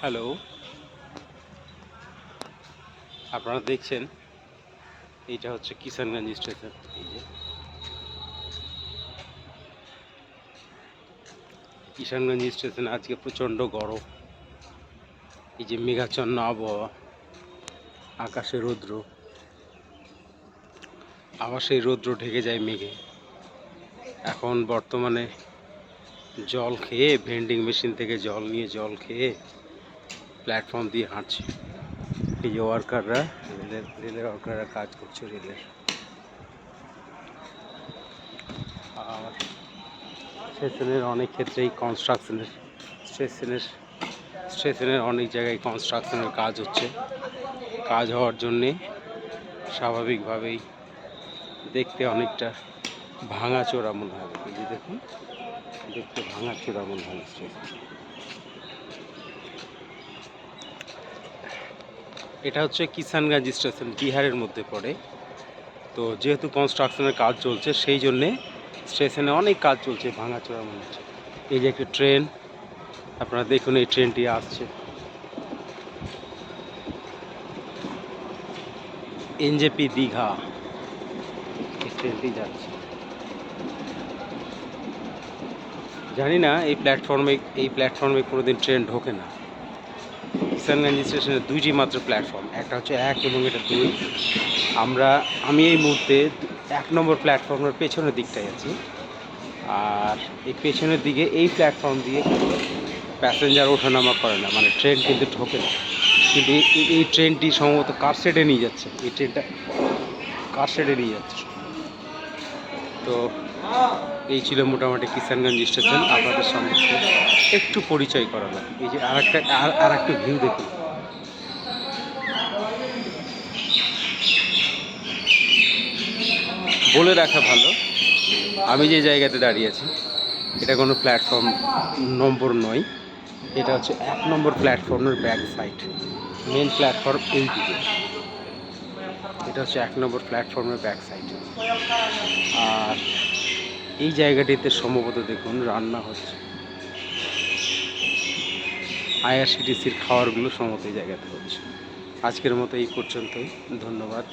Hello আপনারা দেখছেন, এইটা হচ্ছে কিষানগঞ্জ স্টেশন। এই যে কিষানগঞ্জ স্টেশনে আজকে প্রচণ্ড গরম। এই যে মেঘাচ্ছন্ন আবহাওয়া, আকাশে রৌদ্র। আবার সেই রৌদ্র ঢেকে যায় মেঘে। এখন বর্তমানে জল খেয়ে ভেন্ডিং মেশিন থেকে জল নিয়ে জল খেয়ে প্ল্যাটফর্ম দিয়ে হাঁটছে। এই যে ওয়ার্কাররা রেলের রেলের ওয়ার্কাররা কাজ করছে রেলের। আর স্টেশনের অনেক ক্ষেত্রেই কনস্ট্রাকশনের স্টেশনের স্টেশনের অনেক জায়গায় কনস্ট্রাকশনের কাজ হচ্ছে। কাজ হওয়ার জন্যে স্বাভাবিকভাবেই দেখতে অনেকটা ভাঙাচোরা মনে হবে এই দেখুন, দেখতে ভাঙাচোরা মনে হয় স্টেশন। এটা হচ্ছে কিষানগঞ্জ স্টেশন, বিহারের মধ্যে পড়ে। তো যেহেতু কনস্ট্রাকশনের কাজ চলছে, সেই জন্যে স্টেশনে অনেক কাজ চলছে, ভাঙাচোরা মনে হচ্ছে। এই যে একটা ট্রেন, আপনারা দেখুন এই ট্রেনটি আসছে। এনজেপি দীঘা, এই ট্রেনটি যাচ্ছে। জানি না, এই প্ল্যাটফর্মে এই প্ল্যাটফর্মে কোনোদিন ট্রেন ঢোকে না। কিষানগঞ্জ স্টেশনে দুইটি মাত্র প্ল্যাটফর্ম একটা হচ্ছে এক এবং এটা দুই। আমরা, আমি এই মুহূর্তে এক নম্বর প্ল্যাটফর্মের পেছনের দিকটায় আছি। আর এই পেছনের দিকে, এই প্ল্যাটফর্ম দিয়ে প্যাসেঞ্জার ওঠানামা করে না মানে ট্রেন কিন্তু ঢোকে না। কিন্তু এই- ট্রেনটি সম্ভবত কারশেডে নিয়ে যাচ্ছে? এই ট্রেনটা কারশেডে নিয়ে যাচ্ছে? তো এই ছিল মোটামুটি কিষানগঞ্জ স্টেশন, আপনাদের সম্পর্কে একটু পরিচয় করালাম এই যে আর একটা আর একটা ভিউ দেখুন। বলে রাখা ভালো, আমি যে জায়গাতে দাঁড়িয়ে আছি, এটা কোনো প্ল্যাটফর্ম নম্বর নয়, এটা হচ্ছে এক নম্বর প্ল্যাটফর্মের ব্যাক সাইড মেন প্ল্যাটফর্ম এই দিকে এটা হচ্ছে এক নম্বর প্ল্যাটফর্মের ব্যাক সাইড আর এই জায়গাটিতে সম্ভবত দেখুন রান্না হচ্ছে। আইআরসিটিসির খাবারগুলো সম্ভবত এই জায়গাতে হচ্ছে। আজকের মতো এই পর্যন্তই। ধন্যবাদ।